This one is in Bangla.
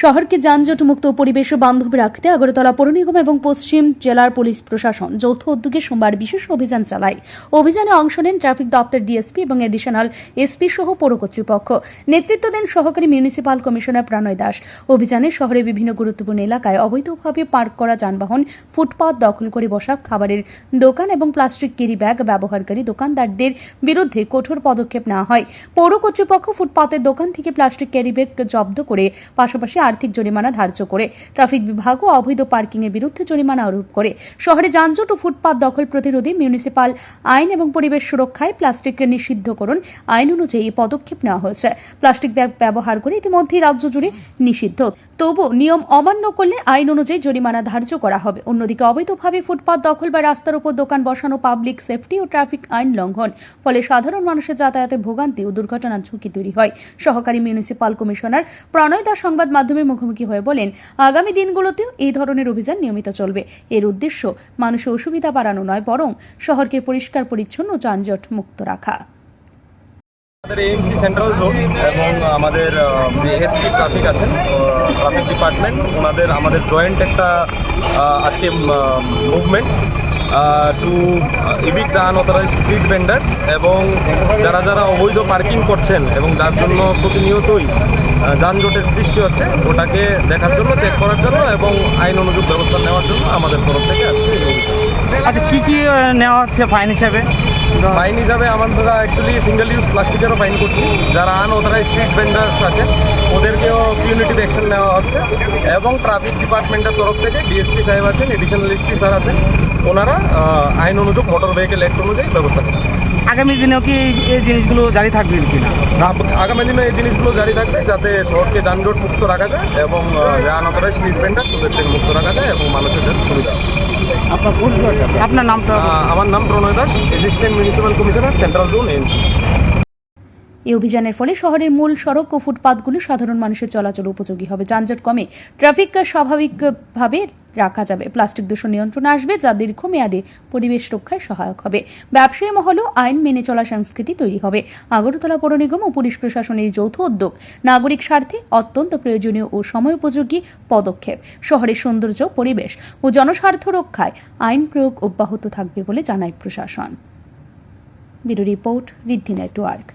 শহরকে যানজট মুক্ত ও পরিবেশ বান্ধব রাখতে আগরতলা পৌর নিগম এবং পশ্চিম জেলার পুলিশ প্রশাসন যৌথ উদ্যোগে সোমবার বিশেষ অভিযান চালায়। অভিযানে অংশ নেন ট্রাফিক দপ্তর ডিএসপি এবং এডিশনাল এসপি সহ পৌর কর্তৃপক্ষ। নেতৃত্ব দেন সহকারী মিউনিসিপাল কমিশনার প্রণয় দাস। অভিযানে শহরে বিভিন্ন গুরুত্বপূর্ণ এলাকায় অবৈধভাবে পার্ক করা যানবাহন, ফুটপাত দখল করে বসা খাবারের দোকান এবং প্লাস্টিক ক্যারি ব্যাগ ব্যবহারকারী দোকানদারদের বিরুদ্ধে কঠোর পদক্ষেপ নেওয়া হয়। পৌর কর্তৃপক্ষ ফুটপাতের দোকান থেকে প্লাস্টিক ক্যারি ব্যাগ জব্দ করে পাশাপাশি আর্থিক জরিমানা ধার্য করে। ট্রাফিক বিভাগও অবৈধ পার্কিং এর বিরুদ্ধে জরিমানা আরোপ করে। শহরে যানজট ও ফুটপাত দখল প্রতিরোধে মিউনিসিপাল আইন এবং পরিবেশ সুরক্ষায় প্লাস্টিক নিষিদ্ধকরণ আইন অনুযায়ী এই পদক্ষেপ নেওয়া হয়েছে। প্লাস্টিক ব্যাগ ব্যবহার করে ইতিমধ্যেই রাজ্য জুড়ে নিষিদ্ধ। তবু নিয়ম অমান্য করলে আইন অনুযায়ী জরিমানা ধার্য করা হবে। অন্যদিকে অবৈধভাবে ফুটপাত দখল বা রাস্তার উপর দোকান বসানো পাবলিক সেফটি ও ট্রাফিক আইন লঙ্ঘন, ফলে সাধারণ মানুষের যাতায়াতে ভোগান্তি ও দুর্ঘটনার ঝুঁকি তৈরি হয়। সহকারী মিউনিসিপাল কমিশনার প্রণয় দাস সংবাদ মাধ্যমের মুখোমুখি হয়ে বলেন, আগামী দিনগুলোতেও এই ধরনের অভিযান নিয়মিত চলবে। এর উদ্দেশ্য মানুষের অসুবিধা বাড়ানো নয়, বরং শহরকে পরিষ্কার, পরিচ্ছন্ন, যানজট মুক্ত রাখা। আমাদের এএমসি সেন্ট্রাল জোন এবং আমাদের এসপি ট্রাফিক আছেন ট্রাফিক ডিপার্টমেন্ট ওনাদের, আমাদের জয়েন্ট একটা আজকে movement to evict the unauthorise street vendors এবং যারা যারা অবৈধ পার্কিং করছেন এবং যার জন্য প্রতিনিয়তই যানজটের সৃষ্টি হচ্ছে, ওটাকে দেখার জন্য চেক করার জন্য এবং আইন অনুযায়ী ব্যবস্থা নেওয়ার জন্য আমাদের তরফ থেকে আজকে। আচ্ছা কি কি নেওয়া হচ্ছে ফাইন হিসাবে ফাইন হিসাবে আমরা অ্যাকচুয়ালি সিঙ্গেল ইউজ প্লাস্টিকেরও ফাইন করছি। যারা আন আনঅথরাইজ স্ট্রিট ভেন্ডার্স আছে, ওদেরকেও পিউনিটিভ অ্যাকশন নেওয়া হচ্ছে। এবং ট্রাফিক ডিপার্টমেন্টের তরফ থেকে ডিএসপি সাহেব আছেন এডিশনাল এসপি স্যার আছেন। ওনারা আইন অনুযায়ী মোটর ভেহিকেল অ্যাক্ট অনুযায়ী ব্যবস্থা করছে আগামী দিনেও কি এই- জিনিসগুলো জারি থাকবে কি না আগামী দিনে এই জিনিসগুলো জারি থাকবে যাতে শহরকে যানজট মুক্ত রাখা যায় এবং আনঅথরাইজ স্ট্রিট ভেন্ডার ওদের থেকে মুক্ত রাখা যায় এবং মানুষের যাতে সুবিধা হয়। আপনার নামটা আমার নাম Pranay Das assistant municipal commissioner central zone MC এই অভিযানের ফলে শহরের মূল সড়ক ও ফুটপাতগুলো সাধারণ মানুষের চলাচল উপযোগী হবে। যানজট কমে। ট্রাফিক স্বাভাবিকভাবে রাখা যাবে। প্লাস্টিক দূষণ নিয়ন্ত্রণ আসবে যা দীর্ঘমেয়াদে পরিবেশ রক্ষায় সহায়ক হবে। ব্যবসায়ী মহলেও আইন মেনে চলা সংস্কৃতি তৈরি হবে। আগরতলা পৌর নিগম ও পুলিশ প্রশাসনের যৌথ উদ্যোগ নাগরিক স্বার্থে অত্যন্ত প্রয়োজনীয় ও সময়োপযোগী পদক্ষেপ। শহরের সৌন্দর্য, পরিবেশ ও জনস্বার্থ রক্ষায় আইন প্রয়োগ অব্যাহত থাকবে বলে জানায় প্রশাসন। Report Riddhi network.